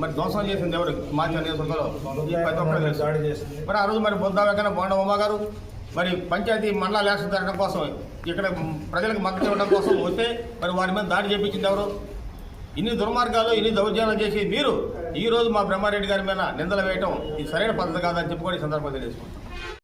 మరి ధ్వంసం చేసింది ఎవరు? మార్చి నియోజకవర్గంలో ఈ ప్రతి ఒక్కరు తెలుసు. మరి ఆ రోజు మరి బొద్దా వెంకన్న బోండ ఉమ్మ గారు మరి పంచాయతీ మండల ఎలక్షన్ జరగడం కోసం ఇక్కడ ప్రజలకు మద్దతు ఇవ్వడం కోసం వస్తే మరి వారి మీద దాడి చేపించింది ఎవరు? ఇన్ని దుర్మార్గాలు ఇన్ని దౌర్జన్యాలు చేసి మీరు ఈ రోజు మా బ్రహ్మారెడ్డి గారి మీద నిందలు వేయటం ఇది సరైన పద్ధతి కాదని చెప్పుకొని ఈ సందర్భంగా తెలుసుకుంటాం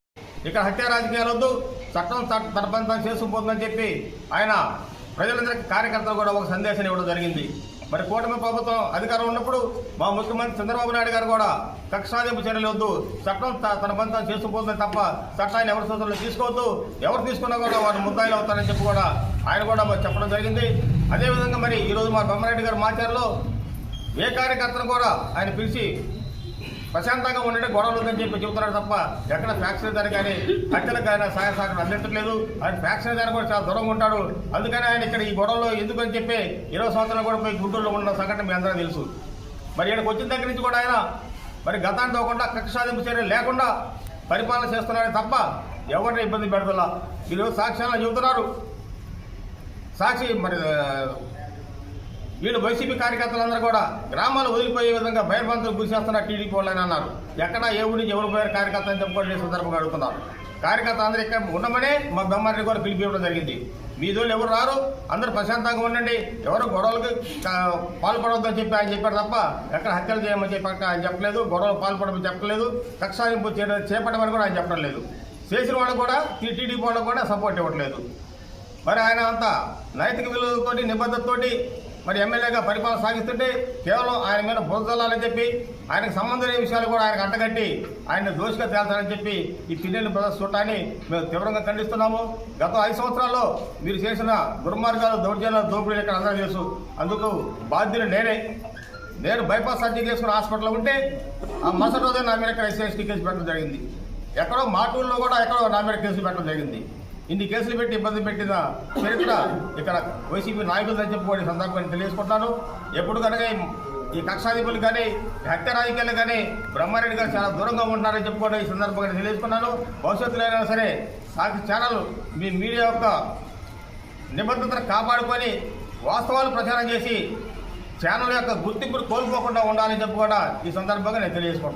ఇక్కడ హత్య రాజకీయాలు వద్దు. చట్టం చట్ట- తన పని చేసుకుపోతుందని చెప్పి ఆయన ప్రజలందరికీ కార్యకర్తలు కూడా ఒక సందేశం ఇవ్వడం జరిగింది. మరి కూటమి ప్రభుత్వం అధికారం ఉన్నప్పుడు మా ముఖ్యమంత్రి చంద్రబాబు నాయుడు గారు కూడా కక్షాదింపు చర్యలు వద్దు. చట్టం త- తన పని చేసుకుపోతుంది తప్ప చట్టాన్ని ఎవరి సూచనలు తీసుకోవద్దు. ఎవరు తీసుకున్నా కూడా వారు ముద్దాయిలు అవుతారని చెప్పి కూడా ఆయన కూడా మరి చెప్పడం జరిగింది. అదేవిధంగా మరి ఈరోజు మా బొమ్మరెడ్డి గారు మాచారులో ఏ కార్యకర్తను కూడా ఆయన పిలిచి ప్రశాంతంగా ఉండే గొడవలు ఉందని చెప్పి చెబుతున్నాడు తప్ప ఎక్కడ ఫ్యాక్టరీ ధర కానీ హత్యలకు ఆయన సహాయ సహకారం అందించట్లేదు. ఆయన ఫ్యాక్టరీ ధర కూడా చాలా దూరంగా ఉంటాడు. అందుకని ఆయన ఇక్కడ ఈ గొడవలో ఎందుకని చెప్పి ఇరవై సంవత్సరాలు కూడా పోయి గుంటూరులో ఉన్న సంఘటన మీ అందరూ తెలుసు. మరి ఇక్కడికి వచ్చిన దగ్గర నుంచి కూడా ఆయన మరి గతాన్ని తోకుండా కక్ష సాధింపు చర్యలు లేకుండా పరిపాలన చేస్తున్నాడే తప్ప ఎవరిని ఇబ్బంది పెడతలా? ఈరోజు సాక్ష్యాలను చెబుతున్నారు. సాక్షి మరి వీళ్ళు వైసీపీ కార్యకర్తలందరూ కూడా గ్రామాలు వదిలిపోయే విధంగా బయలుబంతులు గురిచేస్తున్నారు టీడీపీ వాళ్ళని అన్నారు. ఎక్కడ ఏ ఊరి నుంచి ఎవరు పోయారు కార్యకర్త అని చెప్పుకోండి సందర్భంగా అడుగుతున్నారు. కార్యకర్త అందరూ ఇక్కడ ఉండమనే మా బొమ్మారెడ్డి కూడా పిలిపివ్వడం జరిగింది. మీ దోళ్ళు ఎవరు రారు? అందరూ ప్రశాంతంగా ఉండండి. ఎవరు గొడవలకు పాల్పడవద్దని చెప్పి ఆయన చెప్పారు తప్ప ఎక్కడ హత్యలు చేయమని చెప్పి ఆయన చెప్పలేదు. గొడవలు పాల్పడమని చెప్పలేదు. కక్షాయింపు చేపట్టమని కూడా ఆయన చెప్పడం లేదు. చేసిన వాళ్ళు కూడా టీడీపీ వాళ్ళకు కూడా సపోర్ట్ ఇవ్వట్లేదు. మరి ఆయన అంత నైతిక విలువలతోటి నిబద్ధతతోటి మరి ఎమ్మెల్యేగా పరిపాలన సాగిస్తుంటే కేవలం ఆయన మీద బురదలాలని చెప్పి ఆయనకు సంబంధం లేని విషయాలు కూడా ఆయనకు అంటగట్టి ఆయన దోషిగా తేల్చాలని చెప్పి ఈ పిన్నెల్లి బ్రదర్స్ చూడటాన్ని మేము తీవ్రంగా ఖండిస్తున్నాము. గత ఐదు సంవత్సరాల్లో మీరు చేసిన దుర్మార్గాలు దౌర్జన్యాలు దోపిడీలు ఇక్కడ అందరూ తెలుసు. అందుకు బాధ్యులు నేనే. నేను బైపాస్ సర్జరీ చేసుకుని హాస్పిటల్లో ఉంటే ఆ మరుసటి రోజే నా మీద ఇక్కడ ఎస్సీ కేసు పెట్టడం జరిగింది. ఎక్కడో మాటూరులో కూడా ఎక్కడో నా మీద కేసు పెట్టడం జరిగింది. ఇన్ని కేసులు పెట్టి ఇబ్బంది పెట్టిన చరిత్ర ఇక్కడ వైసీపీ నాయకులు చెప్పుకోవడం చెప్పుకోండి తెలియజేసుకుంటాను ఎప్పుడు కనుక ఈ- ఈ కక్షాధిపులు కానీ హత్య రాజకీయాలు కానీ బ్రహ్మారెడ్డి గారు చాలా దూరంగా ఉంటున్నారని చెప్పుకోవడం ఈ సందర్భంగా తెలియజేసుకున్నాను భవిష్యత్తులో అయినా సరే సాక్షి ఛానల్ మీ మీడియా యొక్క నిబద్ధతను కాపాడుకొని వాస్తవాలు ప్రచారం చేసి ఛానల్ యొక్క గుర్తింపును కోల్పోకుండా ఉండాలని చెప్పి కూడా ఈ సందర్భంగా నేను తెలియజేసుకుంటాను